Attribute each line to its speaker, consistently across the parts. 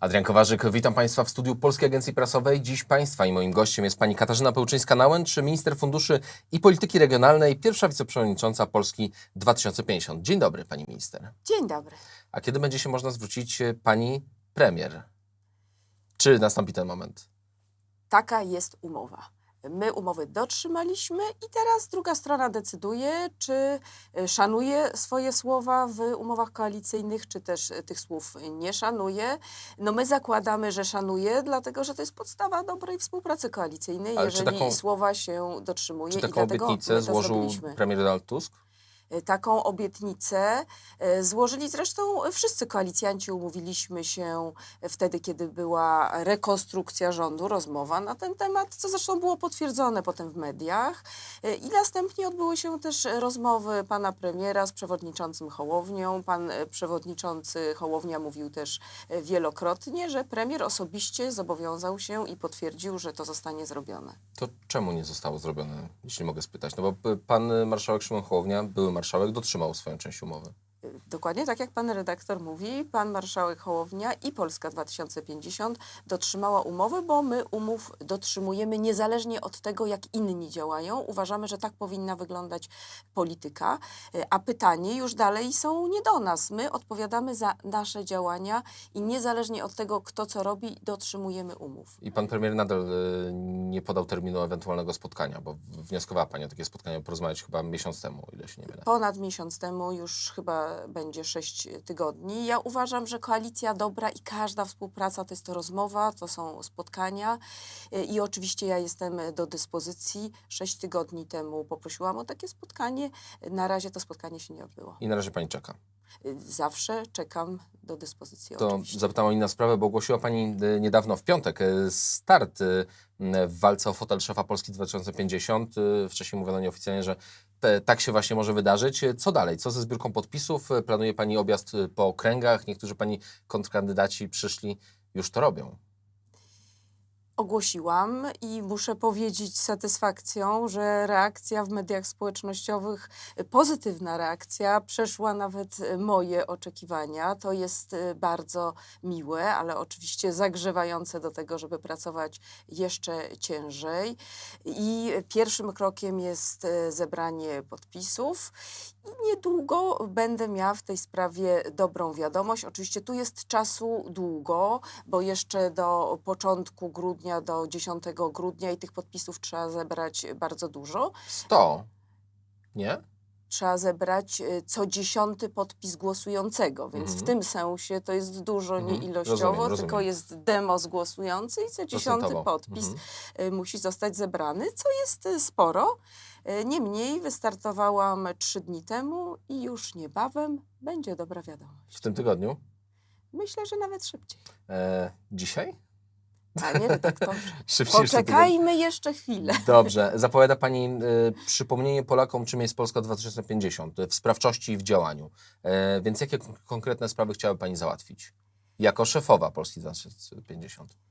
Speaker 1: Adrian Kowarzyk, witam Państwa w studiu Polskiej Agencji Prasowej. Dziś Państwa i moim gościem jest Pani Katarzyna Pełczyńska-Nałęcz, minister funduszy i polityki regionalnej, pierwsza wiceprzewodnicząca Polski 2050. Dzień dobry Pani minister.
Speaker 2: Dzień dobry.
Speaker 1: A kiedy będzie się można zwrócić e, Pani premier? Czy nastąpi ten moment?
Speaker 2: Taka jest umowa. My umowy dotrzymaliśmy i teraz druga strona decyduje, czy y, szanuje swoje słowa w umowach koalicyjnych, czy też y, tych słów nie szanuje. No my zakładamy, że szanuje, dlatego że to jest podstawa dobrej współpracy koalicyjnej,
Speaker 1: Ale
Speaker 2: jeżeli
Speaker 1: taką-
Speaker 2: słowa się dotrzymuje
Speaker 1: Czy
Speaker 2: i
Speaker 1: taką
Speaker 2: dlatego
Speaker 1: obietnicę złożył premier Donald Tusk?
Speaker 2: Y, Taką obietnicę y, złożyli zresztą wszyscy koalicjanci. Umówiliśmy się wtedy, kiedy była rekonstrukcja rządu, rozmowa na ten temat, co zresztą było potwierdzone potem w mediach. Y, I następnie odbyły się też rozmowy pana premiera z przewodniczącym Hołownią. Pan przewodniczący Hołownia mówił też wielokrotnie, że premier osobiście zobowiązał się i potwierdził, że to zostanie zrobione.
Speaker 1: To czemu nie zostało zrobione, jeśli mogę spytać? No bo pan marszałek Szymon Hołownia, były marszałek, dotrzymał swoją część umowy.
Speaker 2: Dokładnie tak jak pan redaktor mówi, pan marszałek Hołownia i Polska 2050 dotrzymała umowy, bo my umów dotrzymujemy niezależnie od tego, jak inni działają. Uważamy, że tak powinna wyglądać polityka, Y, a pytanie już dalej są nie do nas. My odpowiadamy za nasze działania i niezależnie od tego, kto co robi, dotrzymujemy umów.
Speaker 1: I pan premier nadal e, nie podał terminu ewentualnego spotkania, bo wnioskowała pani o takie spotkanie porozmawiać chyba miesiąc temu, ile się nie mylę.
Speaker 2: Ponad miesiąc temu, już chyba będzie sześć tygodni. Ja uważam, że koalicja dobra i każda współpraca to jest to rozmowa, to są spotkania i oczywiście ja jestem do dyspozycji. Sześć tygodni temu poprosiłam o takie spotkanie. Na razie to spotkanie się nie odbyło.
Speaker 1: I na razie pani czeka.
Speaker 2: Zawsze czekam do dyspozycji
Speaker 1: To
Speaker 2: oczywiście.
Speaker 1: zapytam o inną sprawę, bo ogłosiła Pani e, niedawno w piątek e, start e, w walce o fotel szefa Polski 2050. E, Wcześniej mówiono nieoficjalnie, że te, tak się właśnie może wydarzyć. E, Co dalej? Co ze zbiórką podpisów? E, Planuje Pani objazd e, po okręgach? Niektórzy Pani kontrkandydaci przyszli, już to robią.
Speaker 2: Ogłosiłam i muszę powiedzieć z satysfakcją, że reakcja w mediach społecznościowych, y, pozytywna reakcja, przeszła nawet y, moje oczekiwania. To jest y, bardzo miłe, ale oczywiście zagrzewające do tego, żeby pracować jeszcze ciężej. I pierwszym krokiem jest zebranie podpisów. I niedługo będę miała w tej sprawie dobrą wiadomość. Oczywiście tu jest czasu długo, bo jeszcze do początku grudnia, do 10 grudnia i tych podpisów trzeba zebrać bardzo dużo.
Speaker 1: 100, nie?
Speaker 2: Trzeba zebrać y, co dziesiąty podpis głosującego, więc
Speaker 1: Mhm.
Speaker 2: w tym sensie to jest dużo, nie
Speaker 1: Mhm.
Speaker 2: ilościowo,
Speaker 1: Rozumiem,
Speaker 2: tylko
Speaker 1: rozumiem.
Speaker 2: jest demos głosujący i co dziesiąty podpis
Speaker 1: Mhm.
Speaker 2: y, musi zostać zebrany, co jest y, sporo. Niemniej wystartowałam trzy dni temu i już niebawem będzie dobra wiadomość.
Speaker 1: W tym tygodniu?
Speaker 2: Myślę, że nawet szybciej.
Speaker 1: E, dzisiaj? Szybciej jeszcze tygodniu.
Speaker 2: poczekajmy jeszcze chwilę.
Speaker 1: Dobrze. Zapowiada Pani e, przypomnienie Polakom, czym jest Polska 2050 w sprawczości i w działaniu. E, więc jakie kon- konkretne sprawy chciałaby Pani załatwić? Jako szefowa Polski 2050.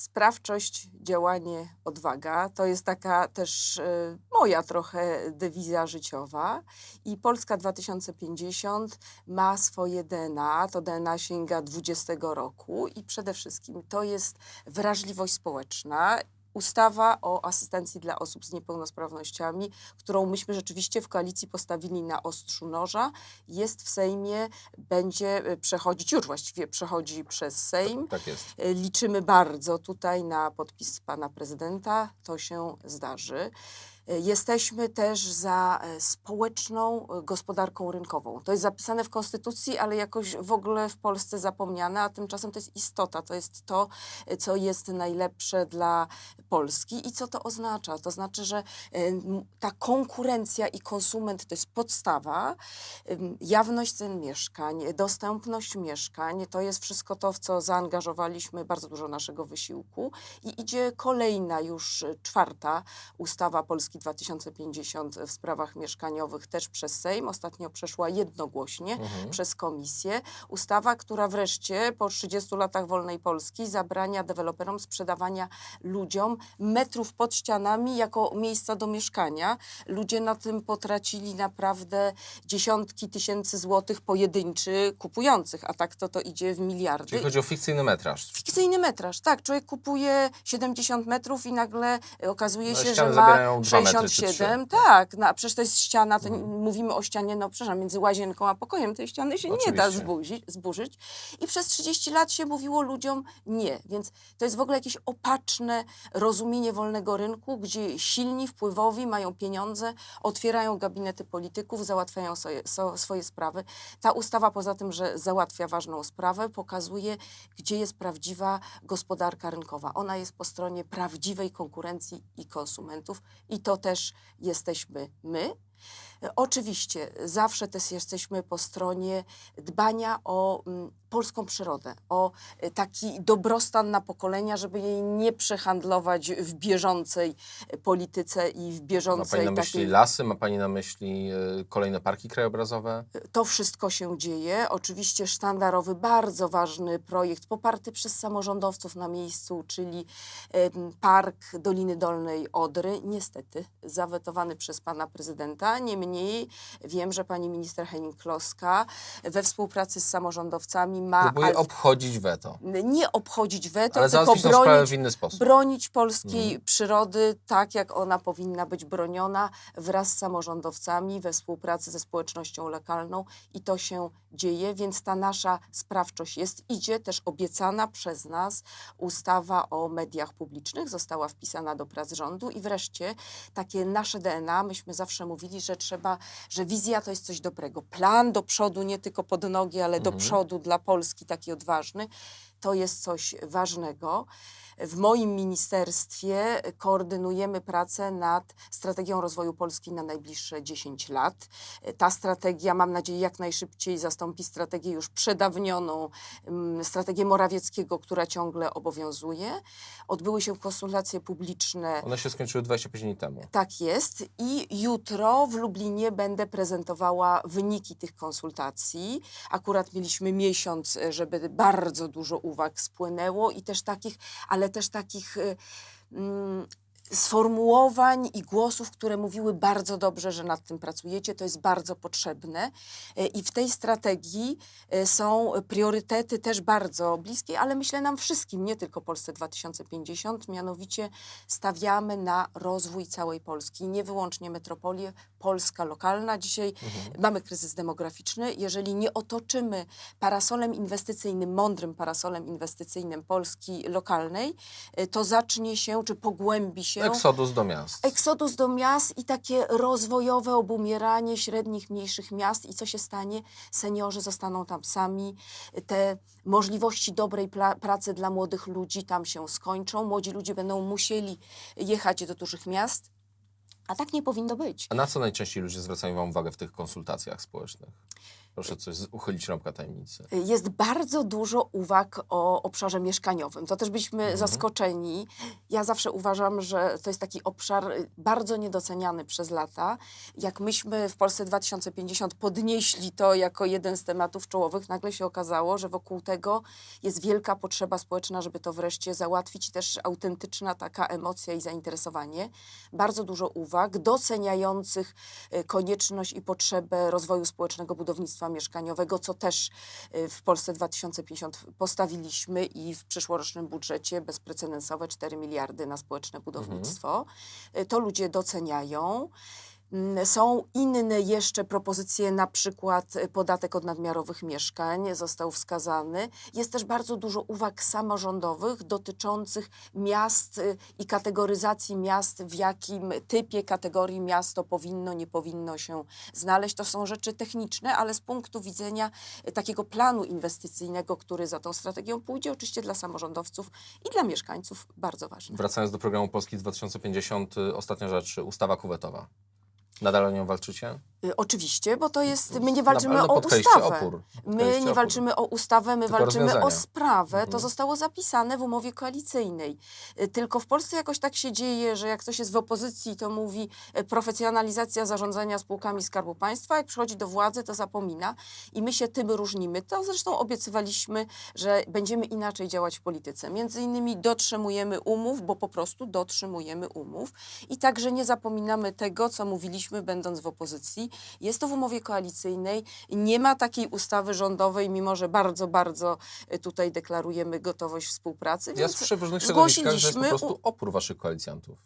Speaker 2: Sprawczość, działanie, odwaga to jest taka też y, moja trochę dewiza życiowa. I Polska 2050 ma swoje DNA. To DNA sięga 20 roku i przede wszystkim to jest wrażliwość społeczna. Ustawa o asystencji dla osób z niepełnosprawnościami, którą myśmy rzeczywiście w koalicji postawili na ostrzu noża, jest w Sejmie, będzie y, przechodzić, już właściwie przechodzi przez Sejm.
Speaker 1: Tak jest.
Speaker 2: E, Liczymy bardzo tutaj na podpis pana prezydenta. To się zdarzy. E, Jesteśmy też za e, społeczną e, gospodarką rynkową. To jest zapisane w Konstytucji, ale jakoś w ogóle w Polsce zapomniane, a tymczasem to jest istota. To jest to, co jest najlepsze dla Polski. I co to oznacza? To znaczy, że ta konkurencja i konsument to jest podstawa. Jawność cen mieszkań, dostępność mieszkań to jest wszystko to, w co zaangażowaliśmy bardzo dużo naszego wysiłku. I idzie kolejna już czwarta ustawa Polski 2050 w sprawach mieszkaniowych też przez Sejm. Ostatnio przeszła jednogłośnie
Speaker 1: Mhm.
Speaker 2: przez komisję. Ustawa, która wreszcie po 30 latach wolnej Polski zabrania deweloperom sprzedawania ludziom metrów pod ścianami jako miejsca do mieszkania. Ludzie na tym potracili naprawdę dziesiątki tysięcy złotych pojedynczy kupujących, a tak to to idzie w miliardy.
Speaker 1: Czyli chodzi o fikcyjny metraż.
Speaker 2: Fikcyjny metraż, tak. Człowiek kupuje 70 metrów i nagle okazuje
Speaker 1: No,
Speaker 2: się, że ma
Speaker 1: zabierają dwa metry czy
Speaker 2: 67.
Speaker 1: trzy.
Speaker 2: Tak, no, a przecież to jest ściana, to
Speaker 1: Mhm.
Speaker 2: mówimy o ścianie, no przepraszam, między łazienką a pokojem tej ściany się nie da
Speaker 1: Oczywiście.
Speaker 2: zburzyć, zburzyć. I przez 30 lat się mówiło ludziom nie. Więc to jest w ogóle jakieś opaczne rozumienie wolnego rynku, gdzie silni, wpływowi mają pieniądze, otwierają gabinety polityków, załatwiają swoje, swoje sprawy. Ta ustawa poza tym, że załatwia ważną sprawę, pokazuje, gdzie jest prawdziwa gospodarka rynkowa. Ona jest po stronie prawdziwej konkurencji i konsumentów i to też jesteśmy my. E, Oczywiście zawsze też jesteśmy po stronie dbania o mm, polską przyrodę, o e, taki dobrostan na pokolenia, żeby jej nie przehandlować w bieżącej e, polityce i w
Speaker 1: Ma Pani
Speaker 2: bieżącej
Speaker 1: na myśli
Speaker 2: takiej
Speaker 1: lasy, ma Pani na myśli y, kolejne parki krajobrazowe?
Speaker 2: To wszystko się dzieje. Oczywiście sztandarowy, bardzo ważny projekt poparty przez samorządowców na miejscu, czyli Park Doliny Dolnej Odry, niestety zawetowany przez pana prezydenta. Niemniej wiem, że pani minister Henning-Kloska we współpracy z samorządowcami ma
Speaker 1: Próbuje obchodzić weto.
Speaker 2: nie obchodzić weto,
Speaker 1: Ale
Speaker 2: tylko bronić
Speaker 1: w inny sposób.
Speaker 2: bronić polskiej
Speaker 1: Mhm.
Speaker 2: przyrody tak, jak ona powinna być broniona wraz z samorządowcami we współpracy ze społecznością lokalną i to się dzieje, więc ta nasza sprawczość jest, idzie też obiecana przez nas ustawa o mediach publicznych, została wpisana do prac rządu i wreszcie takie nasze DNA, myśmy zawsze mówili, że trzeba, że wizja to jest coś dobrego, plan do przodu, nie tylko pod nogi, ale do
Speaker 1: Mhm.
Speaker 2: przodu dla Polski taki odważny, to jest coś ważnego. W moim ministerstwie koordynujemy pracę nad strategią rozwoju Polski na najbliższe 10 lat. Ta strategia, mam nadzieję, jak najszybciej zastąpi strategię już przedawnioną, mm, strategię Morawieckiego, która ciągle obowiązuje. Odbyły się konsultacje publiczne
Speaker 1: One się skończyły 25 dni temu.
Speaker 2: tak jest. I jutro w Lublinie będę prezentowała wyniki tych konsultacji. Akurat mieliśmy miesiąc, żeby bardzo dużo uwag spłynęło i też takich, ale też takich. e, Mm, sformułowań i głosów, które mówiły bardzo dobrze, że nad tym pracujecie. To jest bardzo potrzebne. E, I w tej strategii e, są priorytety też bardzo bliskie, ale myślę nam wszystkim, nie tylko Polsce 2050. Mianowicie stawiamy na rozwój całej Polski, nie wyłącznie metropolię, Polska lokalna. Dzisiaj mamy kryzys demograficzny. Jeżeli nie otoczymy parasolem inwestycyjnym, mądrym parasolem inwestycyjnym Polski lokalnej, e, to zacznie się, czy pogłębi się
Speaker 1: Eksodus do miast.
Speaker 2: Eksodus do miast i takie rozwojowe obumieranie średnich, mniejszych miast. I co się stanie? Seniorzy zostaną tam sami. Te możliwości dobrej pracy dla młodych ludzi tam się skończą. Młodzi ludzie będą musieli jechać do dużych miast. A tak nie powinno być.
Speaker 1: A na co najczęściej ludzie zwracają Wam uwagę w tych konsultacjach społecznych? Proszę coś uchylić rąbka tajemnicy.
Speaker 2: Jest bardzo dużo uwag o obszarze mieszkaniowym. To też byliśmy
Speaker 1: Mhm.
Speaker 2: zaskoczeni. Ja zawsze uważam, że to jest taki obszar y, bardzo niedoceniany przez lata. Jak myśmy w Polsce 2050 podnieśli to jako jeden z tematów czołowych, nagle się okazało, że wokół tego jest wielka potrzeba społeczna, żeby to wreszcie załatwić. i Też autentyczna taka emocja i zainteresowanie. Bardzo dużo uwag doceniających y, konieczność i potrzebę rozwoju społecznego budownictwa mieszkaniowego, co też y, w Polsce 2050 postawiliśmy i w przyszłorocznym budżecie bezprecedensowe 4 miliardy na społeczne budownictwo. Y, To ludzie doceniają. Mm, Są inne jeszcze propozycje, na przykład y, podatek od nadmiarowych mieszkań został wskazany. Jest też bardzo dużo uwag samorządowych dotyczących miast y, i kategoryzacji miast, w jakim typie kategorii miasto powinno, nie powinno się znaleźć. To są rzeczy techniczne, ale z punktu widzenia y, takiego planu inwestycyjnego, który za tą strategią pójdzie, oczywiście dla samorządowców i dla mieszkańców bardzo ważne.
Speaker 1: Wracając do programu Polski 2050, y, ostatnia rzecz, ustawa kuwetowa. Nadal o nią walczycie?
Speaker 2: Y, Oczywiście, bo to jest, my nie
Speaker 1: No,
Speaker 2: walczymy
Speaker 1: ale
Speaker 2: o ustawę.
Speaker 1: opór.
Speaker 2: My nie
Speaker 1: opór.
Speaker 2: walczymy o ustawę, my
Speaker 1: Tylko
Speaker 2: walczymy o sprawę. To
Speaker 1: Mhm.
Speaker 2: zostało zapisane w umowie koalicyjnej. Y, Tylko w Polsce jakoś tak się dzieje, że jak ktoś jest w opozycji, to mówi y, profesjonalizacja zarządzania spółkami Skarbu Państwa, jak przychodzi do władzy, to zapomina. I my się tym różnimy. To zresztą obiecywaliśmy, że będziemy inaczej działać w polityce. Między innymi dotrzymujemy umów, bo po prostu dotrzymujemy umów. I także nie zapominamy tego, co mówiliśmy, będąc w opozycji. Jest to w umowie koalicyjnej. Nie ma takiej ustawy rządowej, mimo że bardzo, bardzo y, tutaj deklarujemy gotowość współpracy.
Speaker 1: Ja
Speaker 2: Więc
Speaker 1: słyszę w różnych środowiskach, że jest po prostu opór waszych koalicjantów.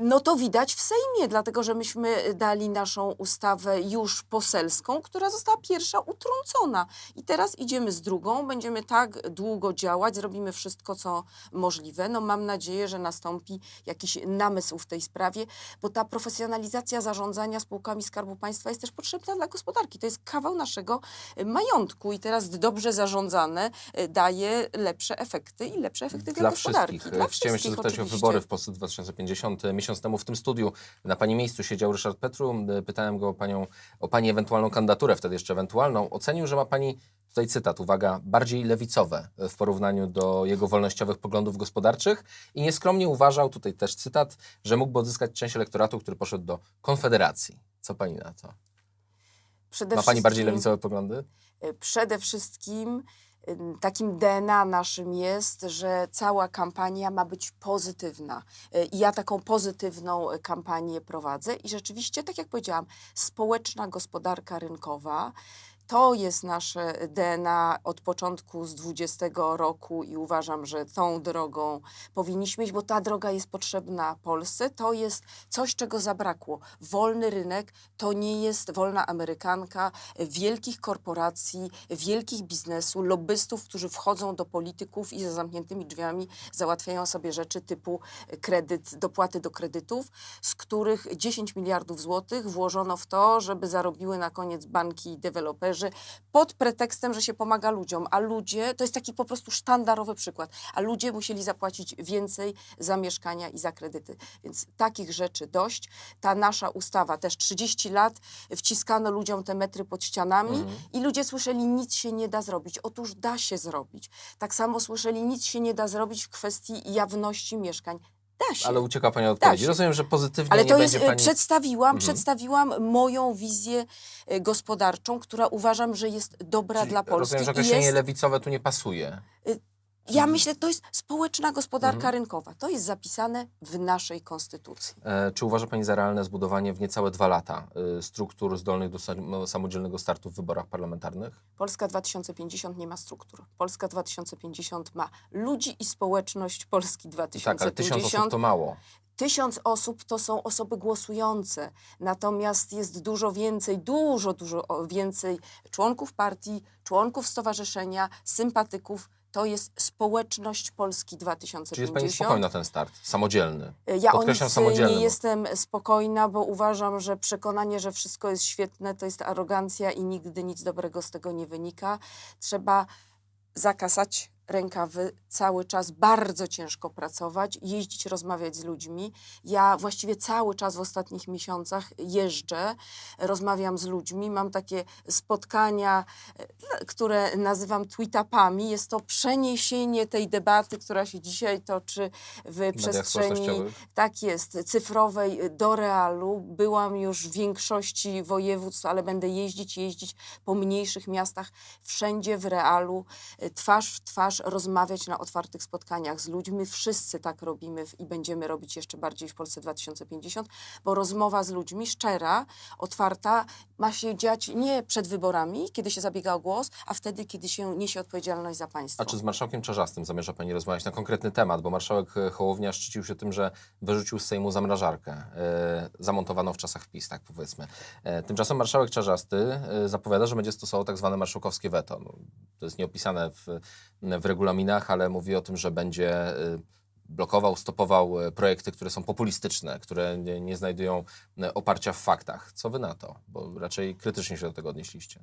Speaker 2: No to widać w Sejmie, dlatego że myśmy dali naszą ustawę już poselską, która została pierwsza utrącona. I teraz idziemy z drugą, będziemy tak długo działać, zrobimy wszystko, co możliwe. No mam nadzieję, że nastąpi jakiś namysł w tej sprawie, bo ta profesjonalizacja zarządzania spółkami Skarbu Państwa jest też potrzebna dla gospodarki. To jest kawał naszego y, majątku i teraz dobrze zarządzane y, daje lepsze efekty i lepsze efekty dla,
Speaker 1: Dla
Speaker 2: gospodarki.
Speaker 1: wszystkich. E, Chciałem jeszcze zapytać o
Speaker 2: oczywiście.
Speaker 1: wybory w Polsce 2050. Miesiąc temu w tym studiu na pani miejscu siedział Ryszard Petru. E, Pytałem go o, panią, o pani ewentualną kandydaturę, wtedy jeszcze ewentualną. Ocenił, że ma pani, tutaj cytat, uwaga, bardziej lewicowe w porównaniu do jego wolnościowych poglądów gospodarczych i nieskromnie uważał, tutaj też cytat, że mógłby odzyskać część elektoratu, który poszedł do Konfederacji. Co pani na to?
Speaker 2: Przede
Speaker 1: Ma pani bardziej lewicowe poglądy?
Speaker 2: Y, Przede wszystkim takim DNA naszym jest, że cała kampania ma być pozytywna. Y, I ja taką pozytywną y, kampanię prowadzę i rzeczywiście, tak jak powiedziałam, społeczna gospodarka rynkowa. To jest nasze DNA od początku z 20 roku i uważam, że tą drogą powinniśmy iść, bo ta droga jest potrzebna Polsce. To jest coś, czego zabrakło. Wolny rynek to nie jest wolna amerykanka wielkich korporacji, wielkich biznesu, lobbystów, którzy wchodzą do polityków i za zamkniętymi drzwiami załatwiają sobie rzeczy typu kredyt, dopłaty do kredytów, z których 10 miliardów złotych włożono w to, żeby zarobiły na koniec banki i deweloperzy pod pretekstem, że się pomaga ludziom, a ludzie, to jest taki po prostu sztandarowy przykład, a ludzie musieli zapłacić więcej za mieszkania i za kredyty. Więc takich rzeczy dość. Ta nasza ustawa, też 30 lat wciskano ludziom te metry pod ścianami
Speaker 1: Mhm.
Speaker 2: i ludzie słyszeli, nic się nie da zrobić. Otóż da się zrobić. Tak samo słyszeli, nic się nie da zrobić w kwestii jawności mieszkań. Da się.
Speaker 1: Ale ucieka pani od odpowiedzi.
Speaker 2: się.
Speaker 1: Rozumiem, że pozytywnie
Speaker 2: Ale
Speaker 1: nie
Speaker 2: to jest,
Speaker 1: będzie pani...
Speaker 2: przedstawiłam,
Speaker 1: Mhm.
Speaker 2: przedstawiłam moją wizję y, gospodarczą, która uważam, że jest dobra
Speaker 1: Czyli
Speaker 2: dla Polski.
Speaker 1: Rozumiem, że
Speaker 2: i
Speaker 1: określenie
Speaker 2: jest,
Speaker 1: lewicowe tu nie pasuje.
Speaker 2: Ja myślę, to jest społeczna gospodarka
Speaker 1: Mhm.
Speaker 2: rynkowa. To jest zapisane w naszej konstytucji.
Speaker 1: E, czy uważa Pani za realne zbudowanie w niecałe dwa lata y, struktur zdolnych do sam- samodzielnego startu w wyborach parlamentarnych?
Speaker 2: Polska 2050 nie ma struktur. Polska 2050 ma ludzi i społeczność Polski
Speaker 1: Tak, ale tysiąc
Speaker 2: 2050.
Speaker 1: osób to mało.
Speaker 2: Tysiąc osób to są osoby głosujące, natomiast jest dużo więcej, dużo, dużo więcej członków partii, członków stowarzyszenia, sympatyków. To jest społeczność Polski 2050.
Speaker 1: Czy jest Pani spokojna na ten start? Samodzielny.
Speaker 2: Ja o
Speaker 1: Podkreślam
Speaker 2: nic
Speaker 1: samodzielny,
Speaker 2: nie
Speaker 1: bo-
Speaker 2: jestem spokojna, bo uważam, że przekonanie, że wszystko jest świetne, to jest arogancja i nigdy nic dobrego z tego nie wynika. Trzeba zakasać rękawy, cały czas bardzo ciężko pracować, jeździć, rozmawiać z ludźmi. Ja właściwie cały czas w ostatnich miesiącach jeżdżę, rozmawiam z ludźmi, mam takie spotkania, e, które nazywam tweetupami. Jest to przeniesienie tej debaty, która się dzisiaj toczy w
Speaker 1: mediach
Speaker 2: przestrzeni tak jest, cyfrowej y, do realu. Byłam już w większości województw, ale będę jeździć, jeździć po mniejszych miastach, wszędzie w realu, y, twarz w twarz, rozmawiać na otwartych spotkaniach z ludźmi. Wszyscy tak robimy i będziemy robić jeszcze bardziej w Polsce 2050, bo rozmowa z ludźmi, szczera, otwarta, ma się dziać nie przed wyborami, kiedy się zabiega o głos, a wtedy, kiedy się niesie odpowiedzialność za państwo.
Speaker 1: A czy z marszałkiem Czarzastym zamierza Pani rozmawiać na konkretny temat? Bo marszałek e, Hołownia szczycił się tym, że wyrzucił z Sejmu zamrażarkę, e, zamontowaną w czasach PiS, tak powiedzmy. E, tymczasem marszałek Czarzasty e, zapowiada, że będzie stosował tak zwane marszałkowskie weto. No, to jest nieopisane w, w regulaminach, ale mówi o tym, że będzie e, blokował, stopował e, projekty, które są populistyczne, które nie, nie znajdują e, oparcia w faktach. Co Wy na to? Bo raczej krytycznie się do tego odnieśliście.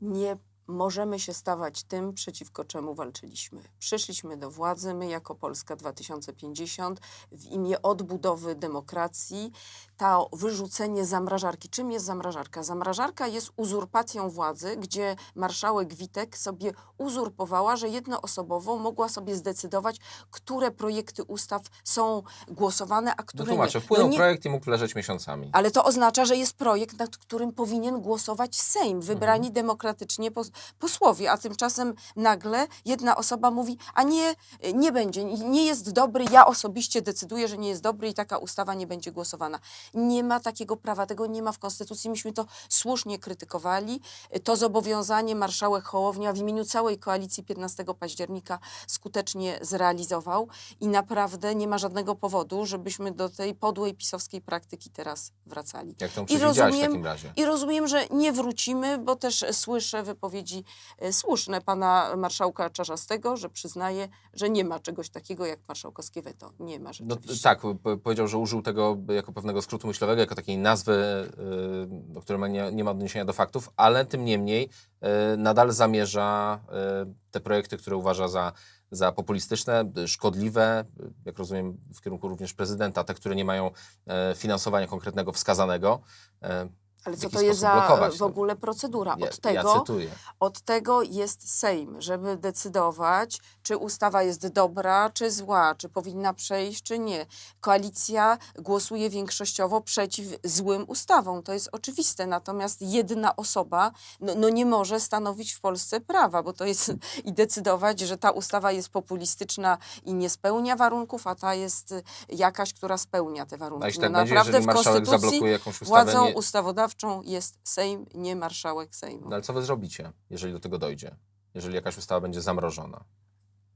Speaker 2: nie możemy się stawać tym, przeciwko czemu walczyliśmy. Przyszliśmy do władzy, my jako Polska 2050, w imię odbudowy demokracji, to wyrzucenie zamrażarki. Czym jest zamrażarka? Zamrażarka jest uzurpacją władzy, gdzie marszałek Witek sobie uzurpowała, że jednoosobowo mogła sobie zdecydować, które projekty ustaw są głosowane, a
Speaker 1: No
Speaker 2: które
Speaker 1: tłumaczę,
Speaker 2: nie.
Speaker 1: wpłynął
Speaker 2: No nie-
Speaker 1: projekt i mógł leżeć miesiącami.
Speaker 2: ale to oznacza, że jest projekt, nad którym powinien głosować Sejm, wybrani
Speaker 1: Mhm.
Speaker 2: demokratycznie pos posłowie, a tymczasem nagle jedna osoba mówi, a nie, nie będzie, nie jest dobry, ja osobiście decyduję, że nie jest dobry i taka ustawa nie będzie głosowana. Nie ma takiego prawa, tego nie ma w Konstytucji. Myśmy to słusznie krytykowali. To zobowiązanie marszałek Hołownia w imieniu całej koalicji 15 października skutecznie zrealizował i naprawdę nie ma żadnego powodu, żebyśmy do tej podłej pisowskiej praktyki teraz wracali.
Speaker 1: Jak to
Speaker 2: I
Speaker 1: przewidziałaś w
Speaker 2: rozumiem,
Speaker 1: takim razie?
Speaker 2: I rozumiem, że nie wrócimy, bo też słyszę wypowiedzi e, słuszne pana marszałka Czarzastego, że przyznaje, że nie ma czegoś takiego jak marszałkowskie weto. Nie ma
Speaker 1: No,
Speaker 2: rzeczywiście.
Speaker 1: tak, p- powiedział, że użył tego jako pewnego skrótu myślowego, jako takiej nazwy, do której nie, nie ma odniesienia do faktów, ale tym niemniej yy, nadal zamierza te projekty, które uważa za, za populistyczne, szkodliwe, jak rozumiem, w kierunku również prezydenta, te, które nie mają finansowania konkretnego wskazanego.
Speaker 2: Ale co to jest za
Speaker 1: blokować
Speaker 2: w ogóle procedura?
Speaker 1: Ja,
Speaker 2: Od
Speaker 1: ja
Speaker 2: tego,
Speaker 1: cytuję.
Speaker 2: Od tego jest Sejm, żeby decydować, czy ustawa jest dobra, czy zła, czy powinna przejść, czy nie. Koalicja głosuje większościowo przeciw złym ustawom. To jest oczywiste. Natomiast jedna osoba no, no nie może stanowić w Polsce prawa, bo to jest i decydować, że ta ustawa jest populistyczna i nie spełnia warunków, a ta jest jakaś, która spełnia te warunki. No
Speaker 1: tak będzie,
Speaker 2: naprawdę w Konstytucji
Speaker 1: zablokuje jakąś ustawę,
Speaker 2: władzą
Speaker 1: nie,
Speaker 2: ustawodawczą jest Sejm, nie marszałek Sejmu.
Speaker 1: no ale co wy zrobicie, jeżeli do tego dojdzie? Jeżeli jakaś ustawa będzie zamrożona?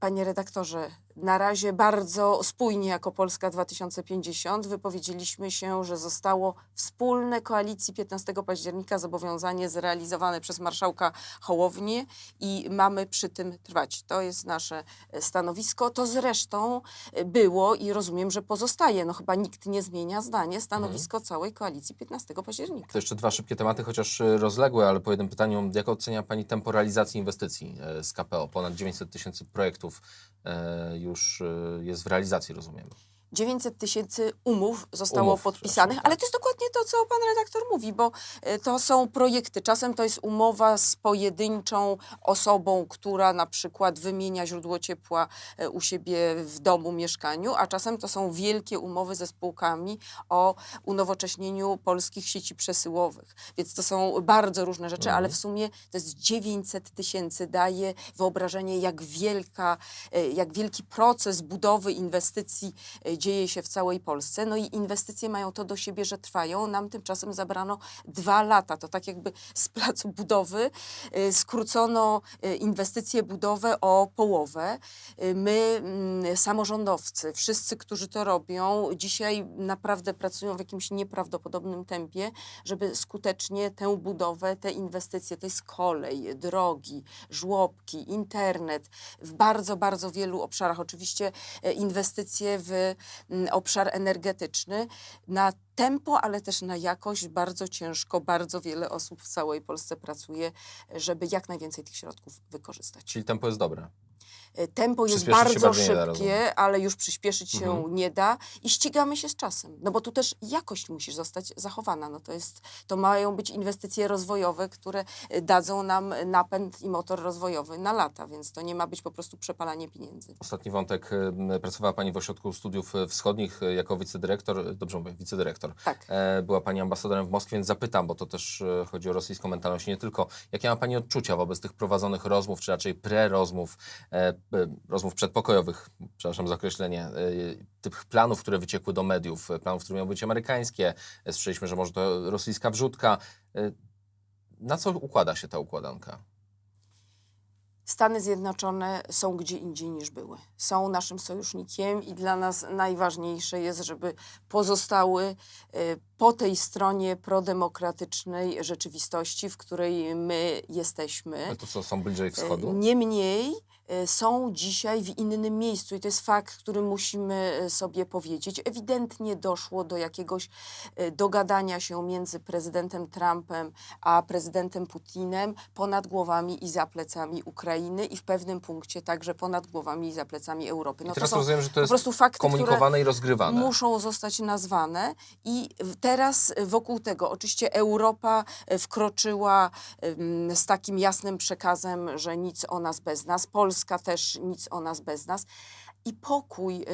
Speaker 2: Panie redaktorze, na razie bardzo spójnie jako Polska 2050 wypowiedzieliśmy się, że zostało wspólne koalicji 15 października zobowiązanie zrealizowane przez marszałka Hołownię i mamy przy tym trwać. To jest nasze e, stanowisko. To zresztą e, było i rozumiem, że pozostaje. No chyba nikt nie zmienia zdanie stanowisko całej koalicji 15 października.
Speaker 1: To jeszcze dwa szybkie tematy, chociaż y, rozległe, ale po jednym pytaniu. Jak ocenia Pani tempo realizacji inwestycji e, z KPO? Ponad 900 tysięcy projektów e, już e, jest w realizacji, rozumiem.
Speaker 2: 900 tysięcy umów zostało
Speaker 1: Umów,
Speaker 2: podpisanych, ale to jest dokładnie to, co pan redaktor mówi, bo e, to są projekty. Czasem to jest umowa z pojedynczą osobą, która na przykład wymienia źródło ciepła e, u siebie w domu, mieszkaniu, a czasem to są wielkie umowy ze spółkami o unowocześnieniu polskich sieci przesyłowych. Więc to są bardzo różne rzeczy,
Speaker 1: Mhm.
Speaker 2: ale w sumie to jest 900 tysięcy, daje wyobrażenie, jak wielka, e, jak wielki proces budowy inwestycji dzieje się w całej Polsce. No i inwestycje mają to do siebie, że trwają. Nam tymczasem zabrano dwa lata. To tak jakby z placu budowy e, skrócono e, inwestycje, budowę o połowę. E, My, mm, samorządowcy, wszyscy, którzy to robią, dzisiaj naprawdę pracują w jakimś nieprawdopodobnym tempie, żeby skutecznie tę budowę, te inwestycje, to jest kolej, drogi, żłobki, internet, w bardzo, bardzo wielu obszarach. Oczywiście inwestycje w obszar energetyczny na tempo, ale też na jakość bardzo ciężko, bardzo wiele osób w całej Polsce pracuje, żeby jak najwięcej tych środków wykorzystać.
Speaker 1: Czyli tempo jest dobre.
Speaker 2: E, Tempo jest bardzo szybkie, ale już przyspieszyć się
Speaker 1: Mhm.
Speaker 2: nie da i ścigamy się z czasem. No bo tu też jakość musi zostać zachowana. No to, jest, to mają być inwestycje rozwojowe, które e, dadzą nam napęd i motor rozwojowy na lata, więc to nie ma być po prostu przepalanie pieniędzy.
Speaker 1: Ostatni wątek. Pracowała Pani w Ośrodku Studiów Wschodnich jako wicedyrektor, dobrze mówię, wicedyrektor.
Speaker 2: Tak.
Speaker 1: E, Była Pani ambasadorem w Moskwie, więc zapytam, bo to też e, chodzi o rosyjską mentalność, nie tylko. Jakie ma Pani odczucia wobec tych prowadzonych rozmów, czy raczej pre-rozmów, e, e, rozmów przedpokojowych, przepraszam za określenie, e, tych planów, które wyciekły do mediów, e, planów, które miały być amerykańskie. E, Słyszeliśmy, że może to rosyjska wrzutka. E, Na co układa się ta układanka?
Speaker 2: Stany Zjednoczone są gdzie indziej niż były. Są naszym sojusznikiem i dla nas najważniejsze jest, żeby pozostały po tej stronie prodemokratycznej rzeczywistości, w której my jesteśmy.
Speaker 1: No to co, są bliżej wschodu?
Speaker 2: Niemniej e, są dzisiaj w innym miejscu i to jest fakt, który musimy e, sobie powiedzieć. Ewidentnie doszło do jakiegoś e, dogadania się między prezydentem Trumpem a prezydentem Putinem ponad głowami i za plecami Ukrainy i w pewnym punkcie także ponad głowami i za plecami Europy.
Speaker 1: I
Speaker 2: No to
Speaker 1: teraz
Speaker 2: są
Speaker 1: rozumiem, że to
Speaker 2: po
Speaker 1: jest
Speaker 2: prostu fakty,
Speaker 1: komunikowane i rozgrywane.
Speaker 2: muszą zostać nazwane i teraz wokół tego oczywiście Europa wkroczyła z takim jasnym przekazem, że nic o nas bez nas, Polska też nic o nas bez nas. I pokój, e,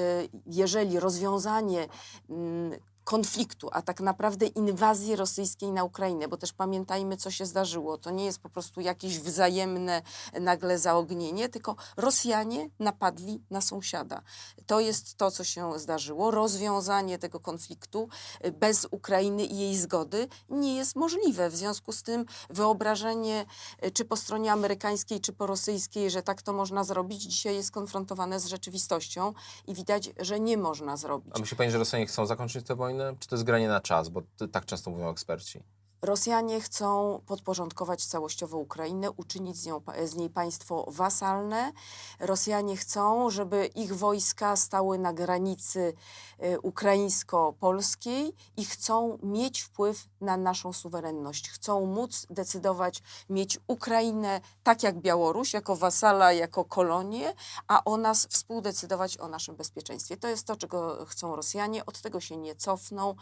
Speaker 2: jeżeli rozwiązanie mm, konfliktu, a tak naprawdę inwazji rosyjskiej na Ukrainę, bo też pamiętajmy, co się zdarzyło. To nie jest po prostu jakieś wzajemne nagle zaognienie, tylko Rosjanie napadli na sąsiada. To jest to, co się zdarzyło. Rozwiązanie tego konfliktu y, bez Ukrainy i jej zgody nie jest możliwe. W związku z tym wyobrażenie, y, czy po stronie amerykańskiej, czy po rosyjskiej, że tak to można zrobić, dzisiaj jest konfrontowane z rzeczywistością i widać, że nie można zrobić.
Speaker 1: A myśli Pani, że Rosjanie chcą zakończyć tę wojnę? Czy to jest granie na czas? Bo tak często mówią eksperci.
Speaker 2: Rosjanie chcą podporządkować całościowo Ukrainę, uczynić z, nią, z niej państwo wasalne. Rosjanie chcą, żeby ich wojska stały na granicy e, ukraińsko-polskiej i chcą mieć wpływ na naszą suwerenność. Chcą móc decydować, mieć Ukrainę tak jak Białoruś, jako wasala, jako kolonię, a o nas współdecydować o naszym bezpieczeństwie. To jest to, czego chcą Rosjanie. Od tego się nie cofną,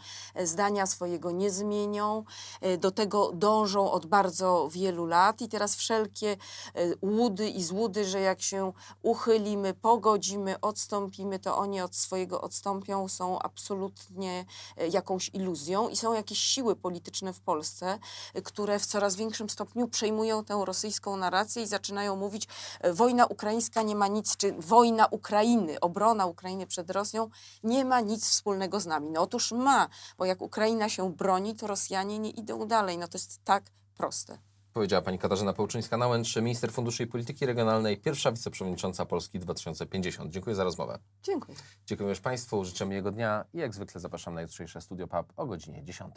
Speaker 2: zdania swojego nie zmienią. E, Do tego dążą od bardzo wielu lat i teraz wszelkie e, łudy i złudy, że jak się uchylimy, pogodzimy, odstąpimy, to oni od swojego odstąpią, są absolutnie e, jakąś iluzją i są jakieś siły polityczne w Polsce, które w coraz większym stopniu przejmują tę rosyjską narrację i zaczynają mówić, wojna ukraińska nie ma nic, czy wojna Ukrainy, obrona Ukrainy przed Rosją nie ma nic wspólnego z nami. No otóż ma, bo jak Ukraina się broni, to Rosjanie nie idą dalej. No to jest tak proste.
Speaker 1: Powiedziała Pani Katarzyna Pełczyńska-Nałęcz, minister funduszy i polityki regionalnej, pierwsza wiceprzewodnicząca Polski 2050. Dziękuję za rozmowę.
Speaker 2: Dziękuję.
Speaker 1: Dziękuję też Państwu, życzę miłego dnia i jak zwykle zapraszam na jutrzejsze Studio Pub o godzinie 10.